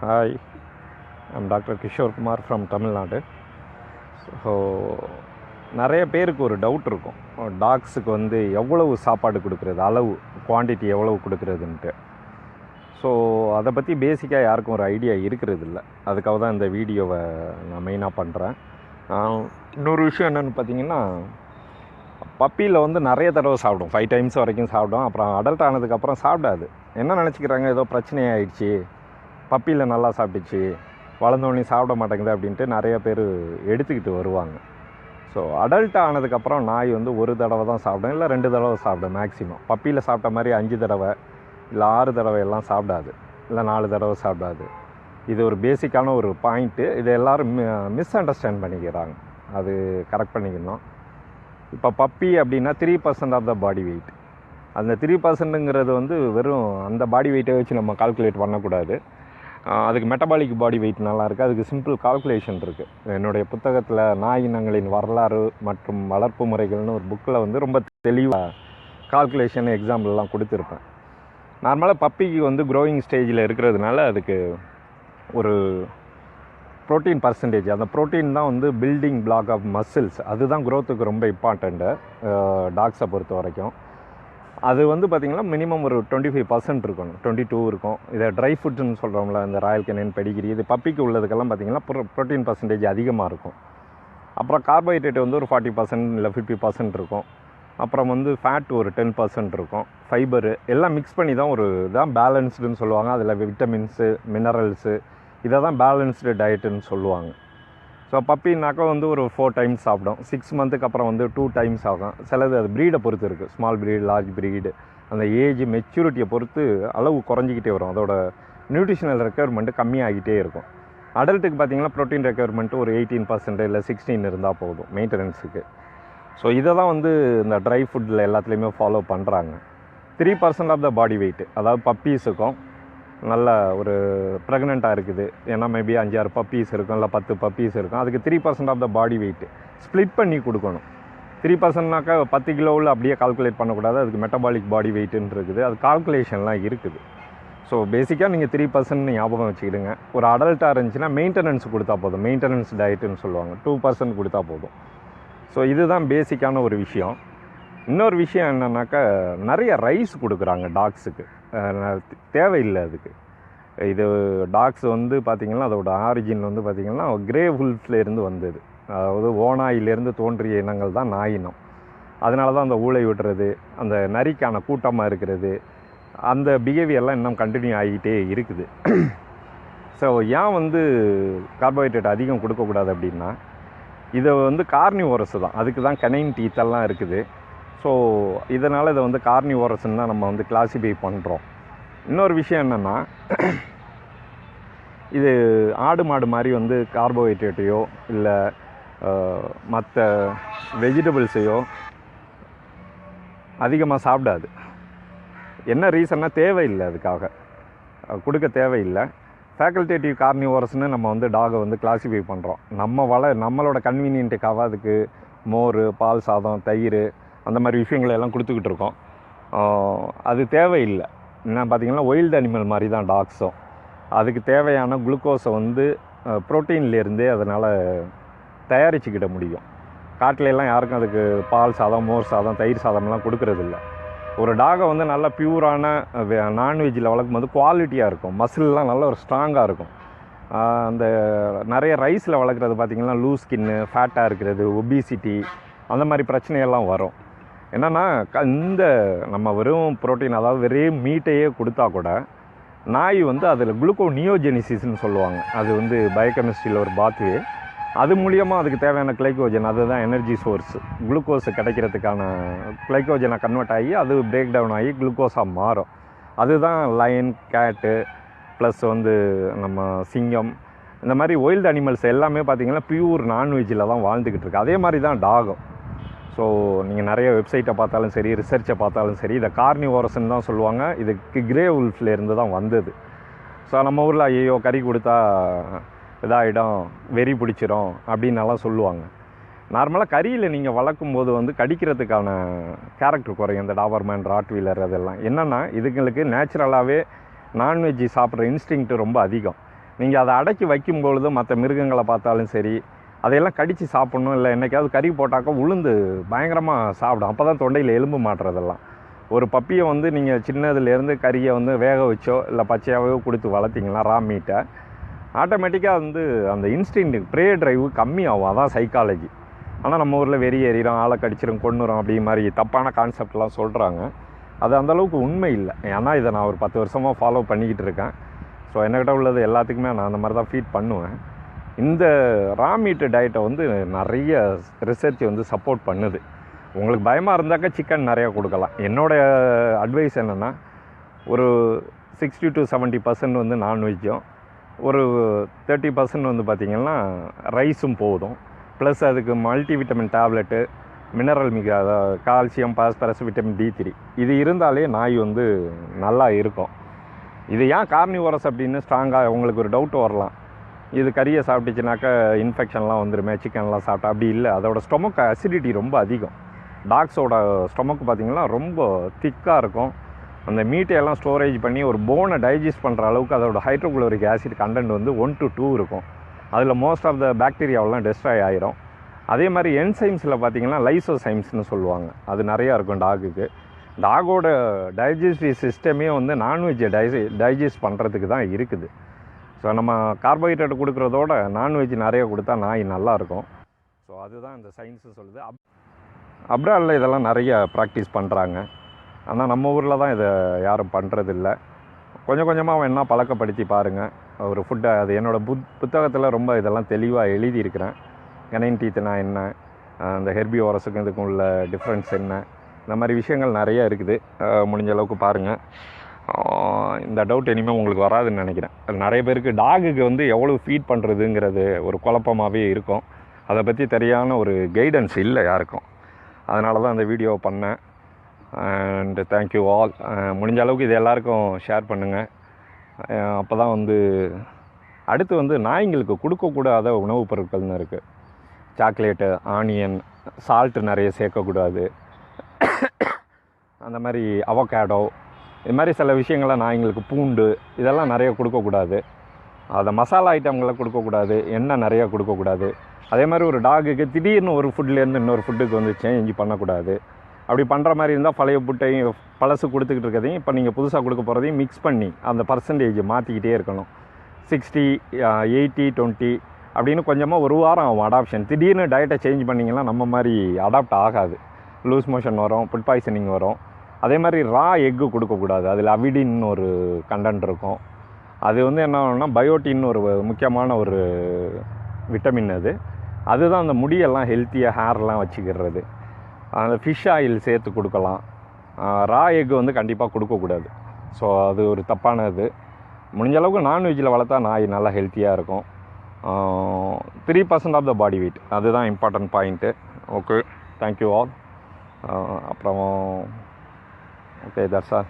Hi I'm doctor Kishore Kumar from Tamil Nadu so நிறைய பேருக்கு ஒரு டவுட் இருக்கும். டாக்ஸுக்கு வந்து எவ்வளவு சாப்பாடு கொடுக்குறது அளவு குவான்டிட்டி எவ்வளவு கொடுக்குறதுன்ட்டு. ஸோ அதை பற்றி பேசிக்காக யாருக்கும் ஒரு ஐடியா இருக்கிறது இல்லை. அதுக்காக தான் இந்த வீடியோவை நான் மெயினாக பண்ணுறேன் இன்னொரு விஷயம் என்னென்னு பார்த்தீங்கன்னா பப்பியில் வந்து நிறைய தடவை சாப்பிடும். ஃபைவ் டைம்ஸ் வரைக்கும் சாப்பிடும். அப்புறம் அடல்ட் ஆனதுக்கப்புறம் சாப்பிடாது. என்ன நினச்சிக்கிறாங்க? ஏதோ பிரச்சனையாயிடுச்சு. பப்பியில் நல்லா சாப்பிட்டுச்சு வளர்ந்தோடனே சாப்பிட மாட்டேங்குது அப்படின்ட்டு நிறைய பேர் எடுத்துக்கிட்டு வருவாங்க. ஸோ அடல்ட் ஆனதுக்கப்புறம் நாய் வந்து ஒரு தடவை தான் சாப்பிடும் இல்லை ரெண்டு தடவை சாப்பிடும் மேக்ஸிமம் பப்பியில் சாப்பிட்ட மாதிரி அஞ்சு தடவை இல்லை ஆறு தடவை எல்லாம் சாப்பிடாது இல்லை நாலு தடவை சாப்பிடாது. இது ஒரு பேசிக்கான ஒரு பாயிண்ட்டு இதை எல்லோரும் மிஸ் அண்டர்ஸ்டாண்ட் பண்ணிக்கிறாங்க. அது கரெக்ட் பண்ணிக்கணும். இப்போ பப்பி அப்படின்னா three percent of the body weight அந்த த்ரீ பர்சன்ட்டுங்கிறது வந்து வெறும் அந்த பாடி வெயிட்டை வச்சு நம்ம கால்குலேட் பண்ணக்கூடாது. அதுக்கு மெட்டபாலிக் பாடி வெயிட் நல்லா இருக்குது அதுக்கு சிம்பிள் கால்குலேஷன் இருக்குது என்னுடைய புத்தகத்தில் நாய் இனங்களின் வரலாறு மற்றும் வளர்ப்பு முறைகள்னு ஒரு புக்கில் வந்து ரொம்ப தெளிவாக கால்குலேஷன் எக்ஸாம்பிள்லாம் கொடுத்துருப்பேன். நார்மலாக பப்பிக்கு வந்து க்ரோயிங் ஸ்டேஜில் இருக்கிறதுனால அதுக்கு ஒரு ப்ரோட்டீன் பர்சன்டேஜ் அந்த ப்ரோட்டீன் தான் வந்து பில்டிங் பிளாக் ஆஃப் மசில்ஸ் அதுதான் க்ரோத்துக்கு ரொம்ப இம்பார்ட்டண்ட்டு டாக்ஸை பொறுத்த வரைக்கும் அது வந்து பார்த்திங்கன்னா மினிமம் ஒரு டுவெண்ட்டி ஃபைவ் பர்சன்ட் இருக்கும் டுவெண்ட்டி டூ இருக்கும். இதை ட்ரை ஃபுட்டுன்னு சொல்கிறோம்ல இந்த ராயல் கெனின் பெடிகிரி இது பப்பிக்கு உள்ளதுக்கெல்லாம் பார்த்திங்கன்னா ப்ரோ ப்ரோட்டீன் பர்சன்டேஜ் அதிகமாக இருக்கும். அப்புறம் கார்போஹைட்ரேட் வந்து ஒரு ஃபார்ட்டி பர்சன்ட் இல்லை ஃபிஃப்டி பர்சன்ட் இருக்கும். அப்புறம் வந்து ஃபேட் ஒரு டென் பர்சன்ட் இருக்கும். ஃபைபரு எல்லாம் மிக்ஸ் பண்ணி தான் ஒரு இதான் பேலன்ஸ்டுன்னு சொல்லுவாங்க. அதில் விட்டமின்ஸு மினரல்ஸு இதை தான் பேலன்ஸ்டு டயட்டுன்னு சொல்லுவாங்க. ஸோ பப்பின்னாக்கா வந்து ஒரு ஃபோர் டைம்ஸ் சாப்பிடும். சிக்ஸ் மந்த்துக்கு அப்புறம் வந்து டூ டைம்ஸ் ஆகும். சிலது அது ப்ரீடை பொறுத்து இருக்குது ஸ்மால் ப்ரீடு லார்ஜ் ப்ரீடு அந்த ஏஜ் மெச்சூரிட்டியை பொறுத்து அளவு குறைஞ்சிக்கிட்டே வரும். அதோட நியூட்ரிஷனல் ரெக்குவயர்மெண்ட்டு கம்மியாகிட்டே இருக்கும். அடல்ட்டுக்கு பார்த்தீங்கன்னா ப்ரோட்டீன் ரெக்குயர்மெண்ட்டு ஒரு எயிட்டீன் பர்சன்ட் இல்லை சிக்ஸ்டீன் இருந்தால் போதும் மெயின்டெனன்ஸுக்கு ஸோ இதை தான் வந்து இந்த ட்ரை ஃபுட்டில் எல்லாத்துலேயுமே ஃபாலோ பண்ணுறாங்க three percent of the body weight அதாவது பப்பீஸுக்கும் நல்ல ஒரு ப்ரெக்னெண்ட்டாக இருக்குது. ஏன்னா மேபி அஞ்சாறு பப்பீஸ் இருக்கும் இல்லை பத்து பப்பீஸ் இருக்கும். அதுக்கு three percent of the body weight split பண்ணி கொடுக்கணும். த்ரீ பர்சன்ட்னாக்கா பத்து கிலோவில் அப்படியே கால்குலேட் பண்ணக்கூடாது. அதுக்கு மெட்டபாலிக் பாடி வெயிட்டுன்னு இருக்குது அது கால்குலேஷன்லாம் இருக்குது. ஸோ பேசிக்காக நீங்கள் த்ரீ பர்சன்ட் ஞாபகம் வச்சுக்கிடுங்க. ஒரு அடல்ட்டாக இருந்துச்சுன்னா மெயின்டெனன்ஸ் கொடுத்தா போதும். மெயின்டெனன்ஸ் டயட்டுன்னு சொல்லுவாங்க. டூ பர்சன்ட் கொடுத்தா போதும். ஸோ இதுதான் பேசிக்கான ஒரு விஷயம். இன்னொரு விஷயம் என்னென்னாக்கா நிறைய ரைஸ் கொடுக்குறாங்க டாக்ஸுக்கு தேவையில்லை அதுக்கு. இது டாக்ஸ் வந்து பார்த்திங்கன்னா அதோட ஆரிஜின் வந்து பார்த்திங்கன்னா கிரே இருந்து வந்தது. அதாவது ஓநாயிலேருந்து தோன்றிய இனங்கள் தான் நாயினம். அதனால தான் அந்த ஊளை விடுறது அந்த நரிக்கான கூட்டமாக இருக்கிறது அந்த பிஹேவியர்லாம் இன்னும் கண்டினியூ ஆகிட்டே இருக்குது. ஸோ ஏன் வந்து கார்போஹைட்ரேட் அதிகம் கொடுக்கக்கூடாது அப்படின்னா இதை வந்து கார்னிவோரஸ் தான். அதுக்கு தான் கனைன் டீத்தெல்லாம் இருக்குது. ஸோ இதனால் இதை வந்து கார்னிவோரஸ்ன்னு தான் நம்ம வந்து கிளாசிஃபை பண்ணுறோம் இன்னொரு விஷயம் என்னென்னா இது ஆடு மாடு மாதிரி வந்து கார்போஹைட்ரேட்டையோ இல்லை மற்ற வெஜிடபிள்ஸையோ அதிகமாக சாப்பிடாது. என்ன ரீசன்னா தேவையில்லை அதுக்காக. கொடுக்க தேவையில்லை. ஃபேக்கல்டேட்டிவ் கார்னிவோரஸ்னு நம்ம வந்து டாகை வந்து கிளாசிஃபை பண்ணுறோம் நம்ம வள நம்மளோட கன்வீனியன்ட்டுக்காக அதுக்கு மோர் பால் சாதம் தயிர் அந்த மாதிரி விஷயங்களை எல்லாம் கொடுத்துக்கிட்டு இருக்கோம். அது தேவையில்லை. என்ன பார்த்தீங்கன்னா ஒயில்டு அனிமல் மாதிரி தான் டாக்ஸும் அதுக்கு தேவையான குளுக்கோஸை வந்து ப்ரோட்டீன்லேருந்தே அதனால் தயாரிச்சுக்கிட முடியும். காட்டிலெல்லாம் யாருக்கும் அதுக்கு பால் சாதம் மோர் சாதம் தயிர் சாதம்லாம் கொடுக்கறதில்ல ஒரு டாகை வந்து நல்லா பியூரான நான்வெஜ்ஜில் வளர்க்கும் போது குவாலிட்டியாக இருக்கும். மசில்லாம் நல்ல ஒரு ஸ்ட்ராங்காக இருக்கும். அந்த நிறைய ரைஸில் வளர்க்குறது பார்த்திங்கன்னா லூஸ் ஸ்கின்னு ஃபேட்டாக இருக்கிறது ஒபிசிட்டி அந்த மாதிரி பிரச்சனையெல்லாம் வரும். என்னென்னா க இந்த நம்ம வெறும் புரோட்டீன் அதாவது வெறும் மீட்டையே கொடுத்தா கூட நாய் வந்து அதில் குளுக்கோ நியோஜெனிசிஸ்னு சொல்லுவாங்க. அது வந்து பயோகெமிஸ்ட்ரியில் ஒரு பாத்வே அது மூலியமாக அதுக்கு தேவையான கிளைக்கோஜன் அதுதான் எனர்ஜி சோர்ஸ் குளுக்கோஸ் கிடைக்கிறதுக்கான கிளைக்கோஜனை கன்வெர்ட் ஆகி அது பிரேக் டவுன் ஆகி குளுக்கோஸாக மாறும். அதுதான் லயன் கேட்டு ப்ளஸ் வந்து நம்ம சிங்கம். இந்த மாதிரி ஒயில்டு அனிமல்ஸ் எல்லாமே பார்த்திங்கன்னா பியூர் நான்வெஜ்ஜில் தான் வாழ்ந்துக்கிட்டு இருக்கு. அதே மாதிரி தான் டாகும். ஸோ நீங்கள் நிறைய வெப்சைட்டை பார்த்தாலும் சரி ரிசர்ச்சை பார்த்தாலும் சரி இதை கார்னிவோரஸ்ன்னு தான் சொல்லுவாங்க. இதுக்கு கிரே உல்ஃப்லேருந்து தான் வந்தது. ஸோ நம்ம ஊரில் ஐயோ கறி கொடுத்தா இதாகிடும் வெறி பிடிச்சிரும் அப்படின்னெல்லாம் சொல்லுவாங்க. நார்மலாக கறியில் நீங்கள் வளர்க்கும் போது வந்து கடிக்கிறதுக்கான கேரக்டர் குறையும். இந்த டாபர்மேன் ராட் வீலர் அதெல்லாம். என்னென்னா இதுங்களுக்கு நேச்சுரலாகவே நான்வெஜ் சாப்பிட்ற இன்ஸ்டிங்க்ட் ரொம்ப அதிகம். நீங்கள் அதை அடக்கி வைக்கும் பொழுது மற்ற மிருகங்களை பார்த்தாலும் சரி அதையெல்லாம் கடித்து சாப்பிட்ணும் இல்லை என்னைக்காவது கறி போட்டாக்கா உளுந்து பயங்கரமாக சாப்பிடும். அப்போ தான் தொண்டையில் எலும்பு மாட்டுறதெல்லாம். ஒரு பப்பியை வந்து நீங்கள் சின்னதுலேருந்து கறியை வந்து வேக வச்சோ இல்லை பச்சையாகவோ கொடுத்து வளர்த்திங்கன்னா ரா மீட்டை ஆட்டோமேட்டிக்காக வந்து அந்த இன்ஸ்டிங் ப்ரே டிரைவு கம்மியாகும். அதான் சைக்காலஜி ஆனால் நம்ம ஊரில் வெறி ஏறிடும் ஆளை கடிச்சிடும் கொண்டுறோம் அப்படி மாதிரி தப்பான கான்செப்ட்லாம் சொல்கிறாங்க அது அந்தளவுக்கு உண்மை இல்லை. ஏன்னா இதை நான் ஒரு பத்து வருஷமாக ஃபாலோ பண்ணிக்கிட்டு இருக்கேன். ஸோ என்கிட்ட உள்ளது எல்லாத்துக்குமே நான் அந்த மாதிரி தான் ஃபீட் பண்ணுவேன். இந்த ரா மீட்டு டயட்டை வந்து நிறைய ரிசர்ச் வந்து சப்போர்ட் பண்ணுது. உங்களுக்கு பயமாக இருந்தாக்கா சிக்கன் நிறையா கொடுக்கலாம். என்னோடய அட்வைஸ் என்னென்னா ஒரு சிக்ஸ்டி டு செவன்ட்டி பர்சன்ட் வந்து நான்வெஜ்ஜும் ஒரு தேர்ட்டி பர்சன்ட் வந்து பார்த்திங்கன்னா ரைஸும் போதும். ப்ளஸ் அதுக்கு மல்டி விட்டமின் டேப்லெட்டு மினரல் மிக calcium phosphorus vitamin D three இது இருந்தாலே நாய் வந்து நல்லா இருக்கும். இது ஏன் கார்னிவோரஸ் அப்படின்னு ஸ்ட்ராங்காக உங்களுக்கு ஒரு டவுட் வரலாம். இது கறியை சாப்பிட்டுச்சுனாக்கா இன்ஃபெக்ஷன்லாம் வந்துருமே சிக்கன்லாம் சாப்பிட்டா அப்படி இல்லை. அதோட ஸ்டொமக் அசிடிட்டி ரொம்ப அதிகம். டாக்ஸோட ஸ்டொமக் பார்த்திங்கன்னா ரொம்ப திக்காக இருக்கும். அந்த மீட்டையெல்லாம் ஸ்டோரேஜ் பண்ணி ஒரு போனை டைஜஸ்ட் பண்ணுற அளவுக்கு அதோட ஹைட்ரோகுளோரிக் ஆசிட் கண்டென்ட் வந்து ஒன் டு டூ இருக்கும். அதில் மோஸ்ட் ஆஃப் த பாக்டீரியாவெல்லாம் டெஸ்ட்ராய் ஆகிரும் அதே மாதிரி என்சைம்ஸில் பார்த்தீங்கன்னா லைசோசைம்ஸ்னு சொல்லுவாங்க. அது நிறையா இருக்கும் டாகுக்கு டாகோட டைஜஸ்டிவ் சிஸ்டமே வந்து நான்வெஜ்ஜை டைஜி டைஜஸ்ட் பண்ணுறதுக்கு தான் இருக்குது. ஸோ நம்ம கார்போஹைட்ரேட் கொடுக்குறதோட நான்வெஜ் நிறைய கொடுத்தா நாய் நல்லாயிருக்கும் ஸோ அதுதான் இந்த சயின்ஸு சொல்லுது. அப் அப்ராடில் இதெல்லாம் நிறைய ப்ராக்டிஸ் பண்ணுறாங்க ஆனால் நம்ம ஊரில் தான் இதை யாரும் பண்ணுறதில்ல கொஞ்சம் கொஞ்சமாக வேணா பழக்கப்படுத்தி பாருங்கள் ஒரு ஃபுட்டை அது என்னோடய புத் புத்தகத்தில் ரொம்ப இதெல்லாம் தெளிவாக எழுதியிருக்கிறேன். கனைன் டீத்துனா என்ன? அந்த ஹெர்பி ஓரஸுக்கும் இதுக்கும் உள்ள டிஃப்ரென்ஸ் என்ன? இந்த மாதிரி விஷயங்கள் நிறைய இருக்குது. முடிஞ்ச அளவுக்கு பாருங்கள் இந்த டவுட் இனிமேல் உங்களுக்கு வராதுன்னு நினைக்கிறேன். அது நிறைய பேருக்கு டாகுக்கு வந்து எவ்வளோ ஃபீட் பண்ணுறதுங்கிறது ஒரு குழப்பமாகவே இருக்கும். அதை பற்றி சரியான ஒரு கைடன்ஸ் இல்லை யாருக்கும். அதனால தான் அந்த வீடியோ பண்ணேன். அண்டு தேங்க்யூ ஆல் முடிஞ்ச அளவுக்கு இது எல்லாருக்கும் ஷேர் பண்ணுங்கள் அப்போ தான் வந்து அடுத்து வந்து நாய்ங்களுக்கு கொடுக்கக்கூடாத உணவுப் பொருட்கள்னு இருக்குது சாக்லேட்டு ஆனியன் சால்ட்டு நிறைய சேர்க்கக்கூடாது. அந்த மாதிரி அவகேடோ இது மாதிரி சில விஷயங்கள்லாம் நாய்ங்களுக்கு பூண்டு இதெல்லாம் நிறைய கொடுக்கக்கூடாது. அதை மசாலா ஐட்டங்களை கொடுக்கக்கூடாது எண்ணெய் நிறையா கொடுக்கக்கூடாது. அதே மாதிரி ஒரு டாகுக்கு திடீர்னு ஒரு ஃபுட்லேருந்து இன்னொரு ஃபுட்டுக்கு வந்து சேஞ்ச் பண்ணக்கூடாது. அப்படி பண்ணுற மாதிரி இருந்தால் பழைய புட்டையும் பழசு கொடுத்துக்கிட்டு இருக்கிறதையும் இப்போ நீங்கள் புதுசாக கொடுக்க போகிறதையும் மிக்ஸ் பண்ணி அந்த பர்சன்டேஜ் மாற்றிக்கிட்டே இருக்கணும். சிக்ஸ்டி எயிட்டி டுவெண்ட்டி அப்படின்னு கொஞ்சமாக ஒரு வாரம் ஆகும் அடாப்ஷன் திடீர்னு டயட்டை சேஞ்ச் பண்ணிங்கன்னா நம்ம மாதிரி அடாப்ட் ஆகாது. லூஸ் மோஷன் வரும் ஃபுட் பாய்சனிங் வரும். அதே மாதிரி ரா எக்கு கொடுக்கக்கூடாது. அதில் அவிடின்னு ஒரு கண்டென்ட் இருக்கும். அது வந்து என்ன ஆகும்னா பயோட்டின்னு ஒரு முக்கியமான ஒரு விட்டமின் அது. அதுதான் அந்த முடியெல்லாம் ஹெல்த்தியாக ஹேர்லாம் வச்சுக்கிறது. அந்த ஃபிஷ் ஆயில் சேர்த்து கொடுக்கலாம். ரா எக்கு வந்து கண்டிப்பாக கொடுக்கக்கூடாது. ஸோ அது ஒரு தப்பானது. முடிஞ்ச அளவுக்கு நான்வெஜ்ஜில் வளர்த்தா நாய் நல்லா ஹெல்த்தியாக இருக்கும். Three percent of the body weight அதுதான் important point okay thank you all அப்புறம் ஓகே தட்ஸ் ஆல்